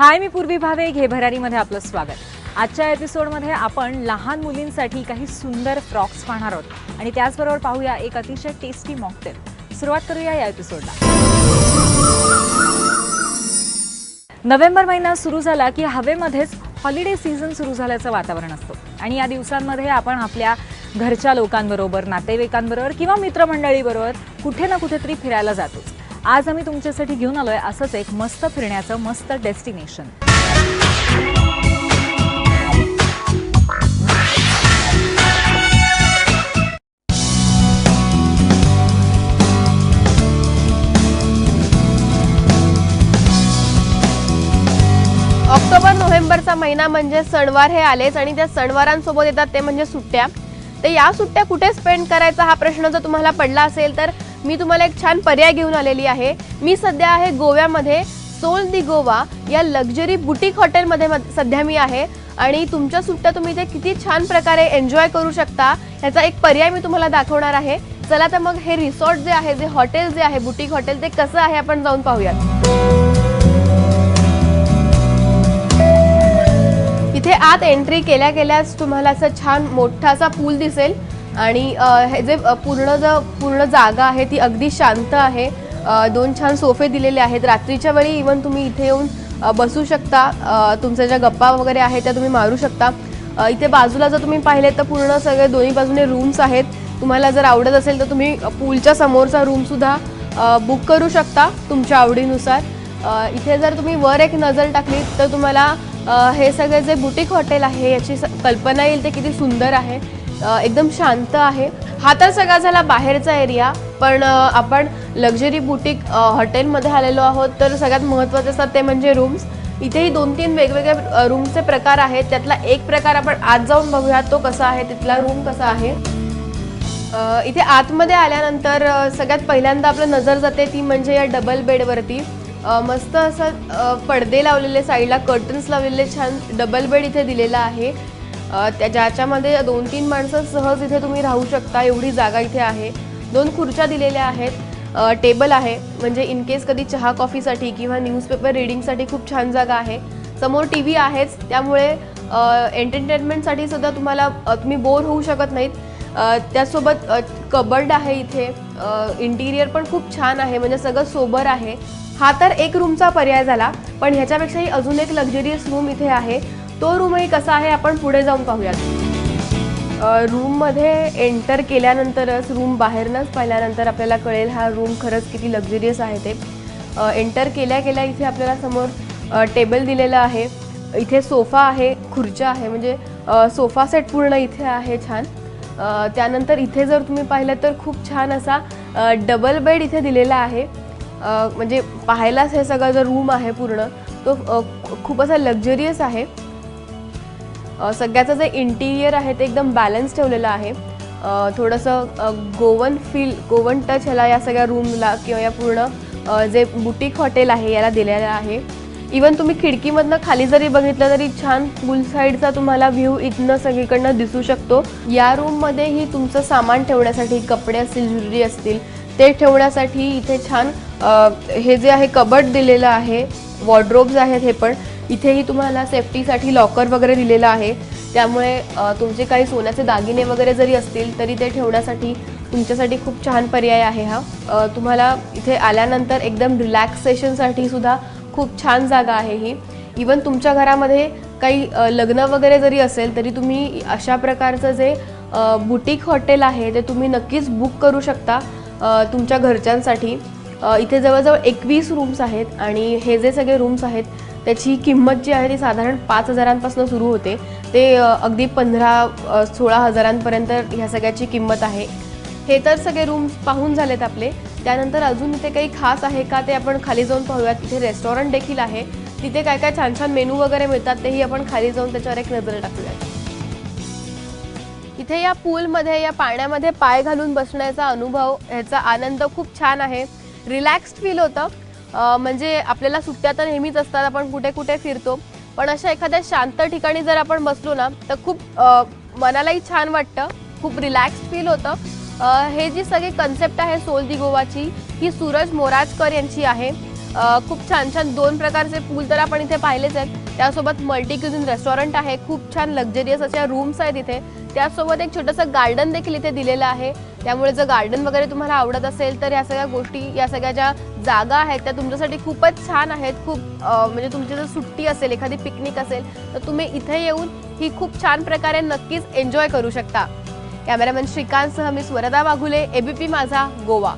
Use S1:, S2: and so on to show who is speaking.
S1: हाय मी पूर्वी भावे. घे भरारीमध्ये आपलं स्वागत. आजच्या एपिसोडमध्ये आपण लहान मुलींसाठी काही सुंदर फ्रॉक्स पाहणार आहोत. आणि त्याचबरोबर पाहूया एक अतिशय टेस्टी मॉकटेल सुरुवात करूया या एपिसोडला. नोव्हेंबर महिना सुरू झाला की हवेमध्येच हॉलिडे सीझन सुरू झाल्याचं वातावरण असतं. आणि या दिवसांमध्ये आपण आपल्या घरच्या लोकांबरोबर नातेवाईकांबरोबर किंवा मित्रमंडळीबरोबर कुठे ना कुठेतरी फिरायला जातोच आज आम्ही तुमच्यासाठी घेऊन आलोय असंच एक मस्त फिरण्याचं मस्त डेस्टिनेशन.
S2: ऑक्टोबर नोव्हेंबरचा महिना म्हणजे सणवार हे आलेच आणि त्या सणवारांसोबत येतात ते म्हणजे सुट्ट्या. तर या सुट्ट्या कुठे स्पेंड करायचा हा प्रश्न जर तुम्हाला पडला असेल तर मी तुम्हाला एक छान पर्याय घेऊन आलेली आहे. मी सध्या आहे गोव्यामध्ये सोल दी गोवा या लक्झरी बुटीक हॉटेलमध्ये सध्या मी आहे. आणि तुमच्या सुट्ट्या तुम्ही इथे किती छान प्रकारे एन्जॉय करू शकता ह्याचा एक पर्याय मी तुम्हाला दाखवणार आहे. चला तर मग हे रिसॉर्ट जे आहे जे हॉटेल जे आहे बुटीक हॉटेल ते कसं आहे आपण जाऊन पाहूयात. इथे आत एंट्री केल्या केल्याच तुम्हाला असं छान मोठा असा पूल दिसेल. आणि हे जे पूर्ण ज पूर्ण जागा आहे ती अगदी शांत आहे. दोन छान सोफे दिलेले आहेत. रात्रीच्या वेळी इवन तुम्ही इथे येऊन बसू शकता. तुमच्या ज्या गप्पा वगैरे आहेत त्या तुम्ही मारू शकता. इथे बाजूला जर तुम्ही पाहिले तर पूर्ण सगळे दोन्ही बाजूने रूम्स आहेत. तुम्हाला जर आवडत असेल तर तुम्ही पूलच्या समोरचा रूमसुद्धा बुक करू शकता तुमच्या आवडीनुसार. इथे जर तुम्ही वर एक नजर टाकली तर तुम्हाला हे सगळे जे बुटीक हॉटेल आहे याची स- कल्पना येईल ते किती सुंदर आहे. एकदम शांत आहे. हा तर सगळा झाला बाहेरचा एरिया पण आपण लक्झरी बुटीक हॉटेलमध्ये आलेलो आहोत. तर सगळ्यात महत्त्वाचे असतात ते म्हणजे रूम्स इथेही दोन तीन वेगवेगळे रूमचे प्रकार आहेत. त्यातला एक प्रकार आपण आत जाऊन बघूयात. तो कसा आहे? तिथला रूम कसा आहे? इथे आतमध्ये आल्यानंतर सगळ्यात पहिल्यांदा आपलं नजर जाते ती म्हणजे या डबल बेडवरती मस्त असं पडदे लावलेले साईडला कर्टन्स लावलेले छान डबल बेड इथे दिलेला आहे. त्या ज्याच्यामध्ये दोन तीन माणसं सहज इथे तुम्ही राहू शकता एवढी जागा इथे आहे. दोन खुर्च्या दिलेल्या आहेत. टेबल आहे म्हणजे इन केस कधी चहा कॉफीसाठी किंवा न्यूजपेपर रिडिंगसाठी खूप छान जागा आहे. समोर टी व्ही आहेच त्यामुळे एंटरटेनमेंटसाठी सुद्धा तुम्हाला तुम्ही बोर होऊ शकत नाहीत. त्यासोबत कबर्ड आहे इथे. इंटिरियर पण खूप छान आहे म्हणजे सगळं सोबर आहे. हा तर एक रूमचा पर्याय झाला पण ह्याच्यापेक्षाही अजून एक लक्झरियस रूम इथे आहे. तो रूमही कसा आहे आपण पुढे जाऊन पाहूयात. रूममध्ये एंटर केल्यानंतरच रूम बाहेरनंच पाहिल्यानंतर आपल्याला कळेल हा रूम खरंच किती लक्झरियस आहे ते. एंटर केल्या केल्या इथे आपल्याला समोर टेबल दिलेलं आहे. इथे सोफा आहे खुर्च्या आहे म्हणजे सोफा सेट पूर्ण इथे आहे छान. त्यानंतर इथे जर तुम्ही पाहिलं तर खूप छान असा डबल बेड इथे दिलेला आहे. म्हणजे पाहायलाच हे सगळं जो रूम आहे पूर्ण तो खूप असा लक्झरियस आहे. सगळ्याचं जे इंटिरियर आहे ते एकदम बॅलन्स ठेवलेलं आहे. थोडंसं गोवन फील गोवन टच ह्याला या सगळ्या रूमला किंवा या पूर्ण जे बुटीक हॉटेल आहे याला दिलेलं आहे. इवन तुम्ही खिडकीमधनं खाली जरी बघितलं तरी छान पूल साईडचा तुम्हाला व्ह्यू इथनं सगळीकडनं दिसू शकतो. या रूममध्येही तुमचं सामान ठेवण्यासाठी कपडे असतील ज्वेलरी असतील ते ठेवण्यासाठी इथे छान हे जे आहे कबड दिलेलं आहे वॉर्ड्रोब्स आहेत हे पण. इथेही तुम्हाला सेफ्टीसाठी लॉकर वगैरे दिलेलं आहे. त्यामुळे तुमचे काही सोन्याचे दागिने वगैरे जरी असतील तरी ते ठेवण्यासाठी तुमच्यासाठी खूप छान पर्याय आहे हा. तुम्हाला इथे आल्यानंतर एकदम रिलॅक्सेशनसाठी सुद्धा खूप छान जागा आहे ही. इवन तुमच्या घरामध्ये काही लग्न वगैरे जरी असेल तरी तुम्ही अशा प्रकारचं जे बुटीक हॉटेल आहे ते तुम्ही नक्कीच बुक करू शकता तुमच्या घरच्यांसाठी. इथे जवळजवळ एकवीस रूम्स आहेत आणि हे जे सगळे रूम्स आहेत त्याची किंमत जी आहे ती साधारण पाच हजारांपासून सुरू होते. ते अगदी पंधरा सोळा हजारांपर्यंत ह्या सगळ्याची किंमत आहे. हे तर सगळे रूम्स पाहून झालेत आपले. त्यानंतर अजून इथे काही खास आहे का ते आपण खाली जाऊन पाहूयात. इथे रेस्टॉरंट देखील आहे. तिथे काय काय छान छान मेनू वगैरे मिळतात तेही आपण खाली जाऊन त्याच्यावर एक नजर टाकूयात. इथे या पूलमध्ये या पाण्यामध्ये पाय घालून बसण्याचा अनुभव ह्याचा आनंद खूप छान आहे. रिलॅक्स्ड फील होतं. म्हणजे आपल्याला सुट्ट्या तर नेहमीच असतात आपण कुठे कुठे फिरतो. पण अशा एखाद्या शांत ठिकाणी जर आपण बसलो ना तर खूप मनालाही छान वाटतं. खूप रिलॅक्स फील होतं. हे जी सगळी कन्सेप्ट आहे सोल दी गोवाची ही सूरज मोराजकर यांची आहे. खूप छान छान दोन प्रकारचे पूल तर आपण इथे पाहिलेच आहेत. त्यासोबत मल्टी क्युझिन रेस्टॉरंट आहे खूप छान लक्झरियस अशा रूम्स आहेत इथे. त्यासोबत एक छोटंसं गार्डन देखील इथे दिलेलं आहे. त्यामुळे जर गार्डन वगैरे तुम्हाला आवडत असेल तर या सगळ्या गोष्टी या सगळ्या ज्या जागा आहेत त्या तुमच्यासाठी खूपच छान आहेत. खूप म्हणजे तुमची जर सुट्टी असेल एखादी पिकनिक असेल तर तुम्ही इथे येऊन ही खूप छान प्रकारे नक्कीच एन्जॉय करू शकता. कॅमेरामॅन श्रीकांतसह मी स्वरदा वाघुले एबीपी माझा गोवा.